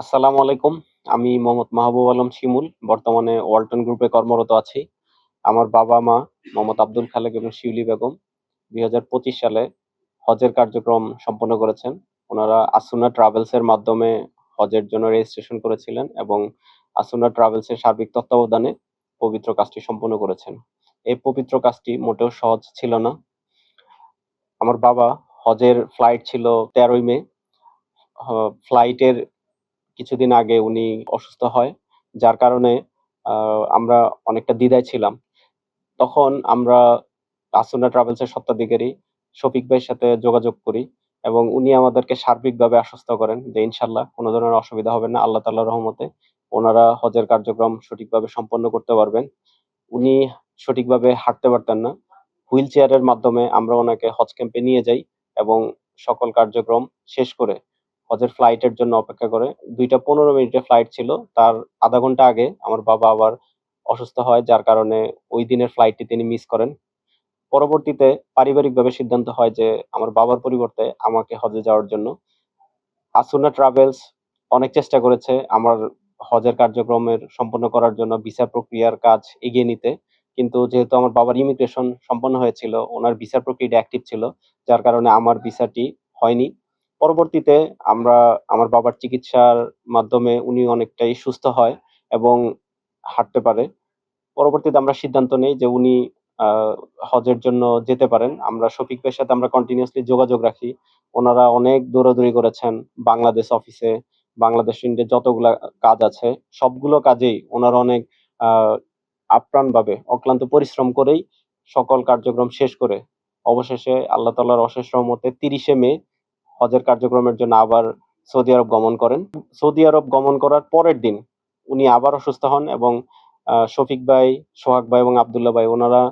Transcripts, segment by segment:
আসসালামু আলাইকুম। আমি মোহাম্মদ মাহবুব আলম শিমুল, বর্তমানে ওয়ালটন গ্রুপে কর্মরত আছি। আমার বাবা মা মোহাম্মদ আব্দুল খালেক এবং শিউলি বেগম দুই হাজার পঁচিশ সালে হজের কার্যক্রম সম্পন্ন করেছেন। ওনারা আসুনা ট্রাভেলস এর মাধ্যমে হজের জন্য রেজিস্ট্রেশন করেছিলেন এবং আসুনা ট্রাভেলস এর সার্বিক তত্ত্বাবধানে পবিত্র কাজটি সম্পন্ন করেছেন। এই পবিত্র কাজটি মোটেও সহজ ছিল না। আমার বাবা হজের ফ্লাইট ছিল তেরোই মে। ফ্লাইটের কিছুদিন আগে উনি অসুস্থ হয়, যার কারণে আমরা অনেকটা দ্বিধায় ছিলাম। তখন আমরা আসুনা ট্রাভেলসের সত্ত্বাধিকারী শফিক ভাইয়ের সাথে যোগাযোগ করি এবং উনি আমাদেরকে সার্বিকভাবে আশ্বস্ত করেন যে ইনশাল্লাহ কোনো ধরনের অসুবিধা হবে না, আল্লাহ তাল্লাহ রহমতে ওনারা হজের কার্যক্রম সঠিকভাবে সম্পন্ন করতে পারবেন। উনি সঠিকভাবে হাঁটতে পারতেন না। হুইল চেয়ারের মাধ্যমে আমরা ওনাকে হজ ক্যাম্পে নিয়ে যাই এবং সকল কার্যক্রম শেষ করে হজের ফ্লাইটের জন্য অপেক্ষা করে। দুইটা পনেরো মিনিটের ফ্লাইট ছিল। তার আধা ঘণ্টা আগে আমার বাবা আবার অসুস্থ হয়, যার কারণে ওই দিনের ফ্লাইটটি তিনি মিস করেন। পরবর্তীতে পারিবারিকভাবে সিদ্ধান্ত হয় যে আমার বাবার পরিবর্তে আমাকে হজে যাওয়ার জন্য। আসুনা ট্রাভেলস অনেক চেষ্টা করেছে আমার হজের কার্যক্রমের সম্পন্ন করার জন্য ভিসা প্রক্রিয়ার কাজ এগিয়ে নিতে। কিন্তু যেহেতু আমার বাবার ইমিগ্রেশন সম্পন্ন হয়েছিল, ওনার ভিসা প্রক্রিয়াটা অ্যাক্টিভ ছিল, যার কারণে আমার ভিসাটি হয়নি। পরবর্তীতে আমরা আমার বাবার চিকিৎসার মাধ্যমে উনি অনেকটাই সুস্থ হয় এবং হাঁটতে পারে। পরবর্তীতে আমরা সিদ্ধান্ত নেই যে উনি হজের জন্য যেতে পারেন। আমরা শফিক ভাইয়ের সাথে আমরা কন্টিনিউসলি যোগাযোগ রাখি। ওনারা অনেক দৌড়াদৌড়ি করেছেন বাংলাদেশ অফিসে, বাংলাদেশ ইন্ডিয়া যতগুলা কাজ আছে, সবগুলো কাজেই ওনারা অনেক আহ আপ্রাণ ভাবে অক্লান্ত পরিশ্রম করেই সকল কার্যক্রম শেষ করে। অবশেষে আল্লাহ তাআলার অশেষ রহমতে তিরিশে মে হজের কার্যক্রমের জন্য আবার সৌদি আরব গমন করেন। সৌদি আরব গমন করার পরের দিন উনি আবার অসুস্থ হন এবং শফিক ভাই, সোহাগ ভাই এবং আব্দুল্লাহ ভাই ওনারা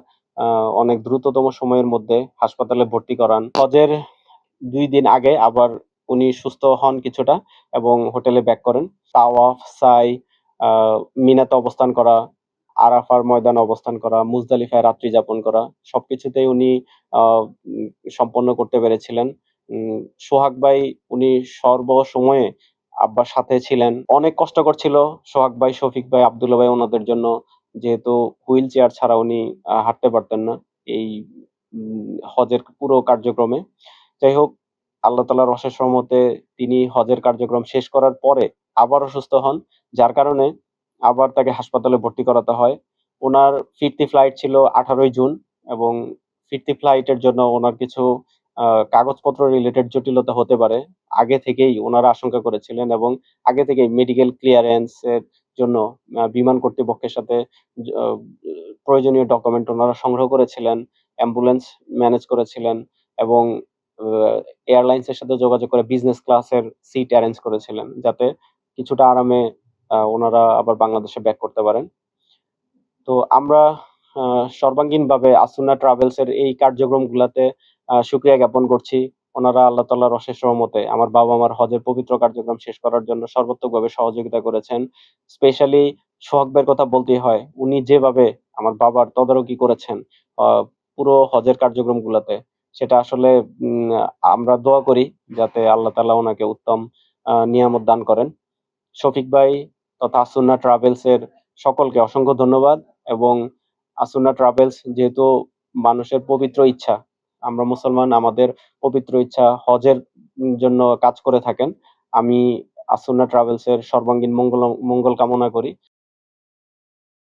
অনেক দ্রুততম সময়ের মধ্যে হাসপাতালে ভর্তি করান। হজের দুই দিন আগে আবার উনি সুস্থ হন কিছুটা এবং হোটেলে ব্যাক করেন। তাওয়াফ, সাই মিনাতে অবস্থান করা, আরাফার ময়দানে অবস্থান করা, মুজদালিফায় রাত্রি যাপন করা, সবকিছুতেই উনি সম্পন্ন করতে পেরেছিলেন। সোহাগ ভাই উনি সর্ব সময়ে আব্বার সাথে ছিলেন। অনেক কষ্টকর ছিল সোহাগ ভাই, শফিক ভাই, আব্দুল্লাহ ভাই ওনাদের জন্য। যেহেতু হুইল চেয়ার ছাড়া উনি হাঁটতে পারতেন না এই হজের পুরো কার্যক্রমে। যাই হোক, আল্লাহ তালার অশেষ রহমতে তিনি হজের কার্যক্রম শেষ করার পরে আবার অসুস্থ হন, যার কারণে আবার তাকে হাসপাতালে ভর্তি করাতে হয়। ওনার ফিরতি ফ্লাইট ছিল আঠারোই জুন এবং ফিরতি ফ্লাইটের জন্য ওনার কিছু কাগজপত্র রিলেটেড জটিলতা হতে পারে। আগে থেকেই ওনারা আশঙ্কা করেছিলেন এবং আগে থেকেই মেডিকেল ক্লিয়ারেন্স এর জন্য বিমান কর্তৃপক্ষের সাথে প্রয়োজনীয় ডকুমেন্ট ওনারা সংগ্রহ করেছিলেন অ্যাম্বুলেন্স ম্যানেজ করেছিলেন এবং এয়ারলাইন্স এর সাথে যোগাযোগ করে বিজনেস ক্লাসের সিট অ্যারেঞ্জ করেছিলেন যাতে কিছুটা আরামে ওনারা আবার বাংলাদেশে ব্যাক করতে পারেন। তো আমরা সর্বাঙ্গীনভাবে আসুনা ট্রাভেলস এর এই কার্যক্রমগুলোতে শুকরিয়া জ্ঞাপন করছি। ওনারা আল্লাহ তাল্লাহর অশেষ রহমতে আমার বাবা মার হজের পবিত্র কার্যক্রম শেষ করার জন্য সর্বাত্মকভাবে সহযোগিতা করেছেন। স্পেশালি সোহাগ ভাইয়ের কথা বলতেই হয়, উনি যেভাবে আমার বাবার তদারকি করেছেন পুরো হজের কার্যক্রমগুলোতে, সেটা আসলে আমরা দোয়া করি যাতে আল্লাহ তাআলা ওনাকে উত্তম নিয়ামত দান করেন। শফিক ভাই তথা আসুন্না ট্রাভেলস এর সকলকে অসংখ্য ধন্যবাদ এবং আসুন্না ট্রাভেলস যেহেতু মানুষের পবিত্র ইচ্ছা আমরা মুসলমান, আমাদের পবিত্র ইচ্ছা হজের জন্য কাজ করে থাকেন। আমি আসুন্না ট্রাভেলস এর সর্বাঙ্গীন মঙ্গল মঙ্গল কামনা করি।